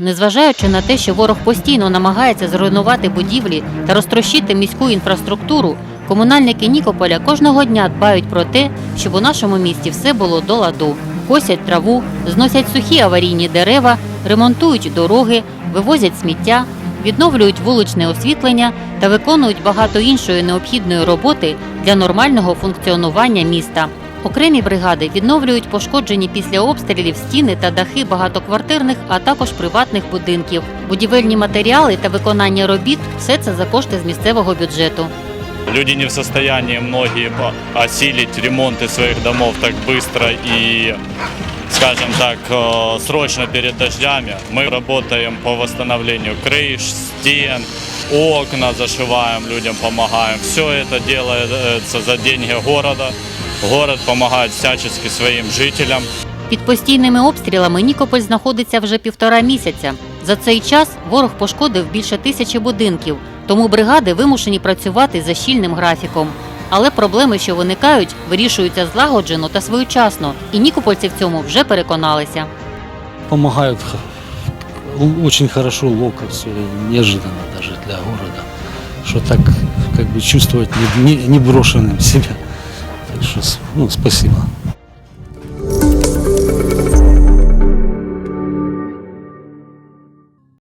Незважаючи на те, що ворог постійно намагається зруйнувати будівлі та розтрощити міську інфраструктуру, комунальники Нікополя кожного дня дбають про те, щоб у нашому місті все було до ладу. Косять траву, зносять сухі аварійні дерева, ремонтують дороги, вивозять сміття, відновлюють вуличне освітлення та виконують багато іншої необхідної роботи для нормального функціонування міста. Окремі бригади відновлюють пошкоджені після обстрілів стіни та дахи багатоквартирних, а також приватних будинків. Будівельні матеріали та виконання робіт все це за кошти з місцевого бюджету. Люди не в состоянии многие по- осилить ремонты своих домов так быстро и, скажем так, э, срочно перед дождями. Мы работаем по восстановлению крыш, стен, окна зашиваем, людям помогаем. Все это делается за деньги города. Город помогает всячески своим жителям. Під постійними обстрілами Нікополь знаходиться вже півтора місяця. За цей час ворог пошкодив більше тисячі будинків, тому бригади вимушені працювати за щільним графіком. Але проблеми, що виникають, вирішуються злагоджено та своєчасно, і нікопольці в цьому вже переконалися. л- очень хорошо, ловко все, неожиданно даже для города, что так как бы чувствовать не, не, не брошенным себя. С- ну, спасибо.